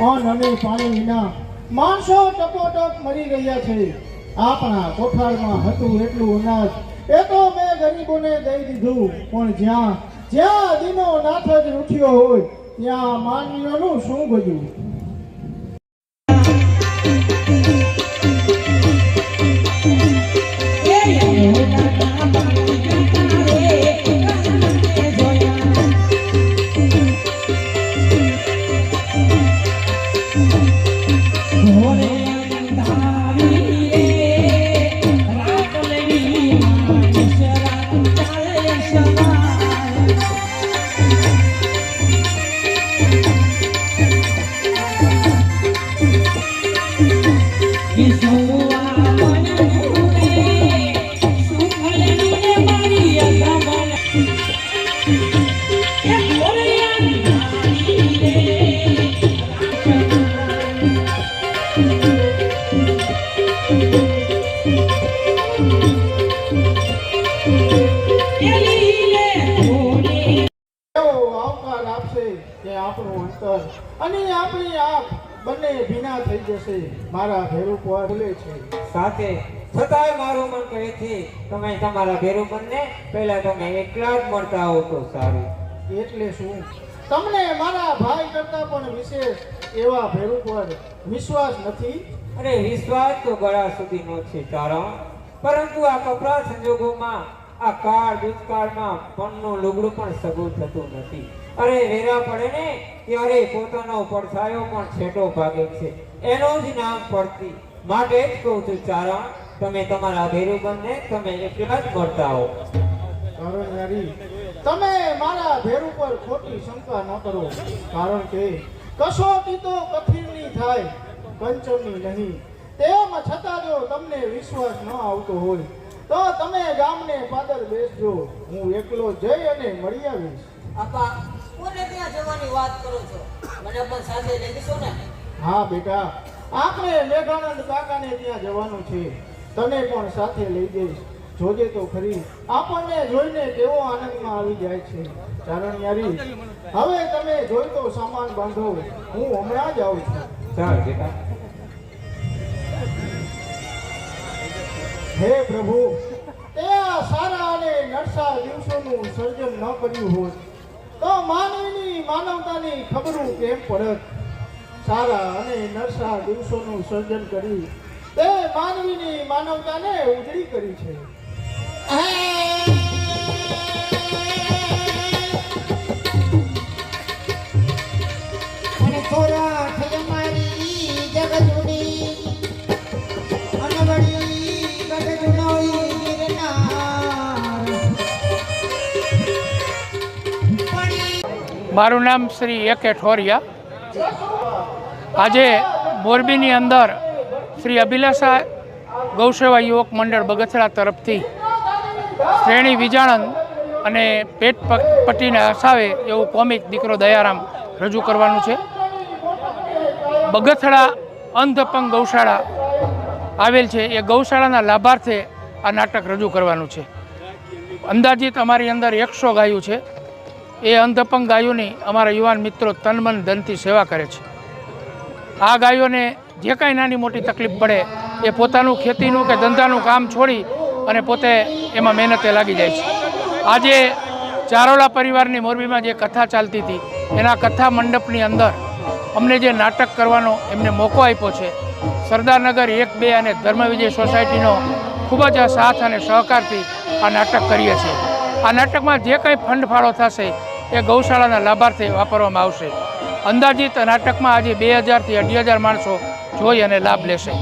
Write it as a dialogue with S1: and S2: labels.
S1: અન્ન અને પાણી વિના માણસો ટપોટપ મરી રહ્યા છે. આપણા કોઠારમાં હતું એટલું અનાજ. એ તો મેં ગરીબોને દઈ દીધું. પણ જ્યાં જ્યાં દિનો નાથ જ ઉઠ્યો હોય, ત્યાં માનવીઓનું શું બધું? આપશે કે આપણું અંતર. અને આપણી આંખ બંને ભીના થઈ જશે. મારા ભેરું પર ભૂલે છે.
S2: સાથે છતાંય મારું મન કહે છે તમે તમારા ભેરુ મનને પહેલા તમે એકલા જ મળતા હો તો સારું.
S1: એટલે શું? તમને મારા ભાઈ કરતા પણ વિશેષ એવા ભેરુ પર વિશ્વાસ નથી?
S2: અરે વિશ્વાસ તો ગળા સુધીનો છે કારણ પરંતુ આ કપરા સંજોગોમાં આ કાળ દુષ્કાળમાં મનનું લુગડું પણ સગું થતું નથી. અરે વેરા પડે ને? ત્યારે પોતાનો પડછાયો પણ છેટો ભાગે છે. એનો જ નામ પડતી. માટે જ કહું છું ચારણ, તમે તમારા ભેરુબંધને તમે એકલા જ મળતા હો.
S1: તમે મારા ભેરું પર ખોટી શંકા ન કરો. કારણ કે કસોટી તો કઠિનની થાય પંચમની નહીં. તેમ છતાં જો તમને વિશ્વાસ ન આવતો હોય તો તમે ગામને પાદર બેસજો. હું એકલો જઈ અને મળી આવીશ.
S3: આપા કોને ત્યાં જવાની વાત કરો છો? મને પણ સાથે લઈ જશો ને?
S1: હા બેટા. આપણે મેઘાનંદ કાકાને ત્યાં જવાનું છે. તને પણ સાથે લઈ જઈશ. જોજે તો ખરી. આપણને જોઈને કેવો આનંદમાં આવી જાય છે. ચારણિયારી હવે તમે જોઈ તો સામાન બાંધો. હું હમણાં જ આવું છું.
S2: ચાલ બેટા.
S1: હે પ્રભુ સારા અને નરસા દિવસોનું સર્જન ન કર્યું હોત, તો માનવીની માનવતાની ખબરું કેમ પડત? સારા અને નરસા દિવસોનું સર્જન કરી તે માનવીની માનવતાને ઉજળી કરી છે.
S4: મારું નામ શ્રી એ કે ઠોરિયા. આજે મોરબીની અંદર શ્રી અભિલાષા ગૌસેવા યુવક મંડળ બગસરા તરફથી શ્રેણી વિજાણંદ અને પેટ પટીને હસાવે એવું કોમિક દીકરો દયારામ રજૂ કરવાનું છે. બગથડા અંધપંગ ગૌશાળા આવેલ છે. એ ગૌશાળાના લાભાર્થે આ નાટક રજૂ કરવાનું છે. અંદાજિત અમારી અંદર એકસો ગાયું છે. એ અંધપંગ ગાયોની અમારા યુવાન મિત્રો તનમન ધનથી સેવા કરે છે. આ ગાયોને જે કાંઈ નાની મોટી તકલીફ પડે, એ પોતાનું ખેતીનું કે ધંધાનું કામ છોડી અને પોતે એમાં મહેનતે લાગી જાય છે. આજે ચારોલા પરિવારની મોરબીમાં જે કથા ચાલતી હતી, એના કથા મંડપની અંદર અમને જે નાટક કરવાનો એમને મોકો આપ્યો છે. સરદારનગર એક, બે અને ધર્મવિજય સોસાયટીનો ખૂબ જ સાથ અને સહકારથી આ નાટક કરીએ છીએ. આ નાટકમાં જે કંઈ ફંડ ફાળો થશે એ ગૌશાળાના લાભાર્થે વાપરવામાં આવશે. અંદાજિત નાટકમાં આજે બે હજારથી અઢી હજાર માણસો જોઈ અને લાભ લેશે.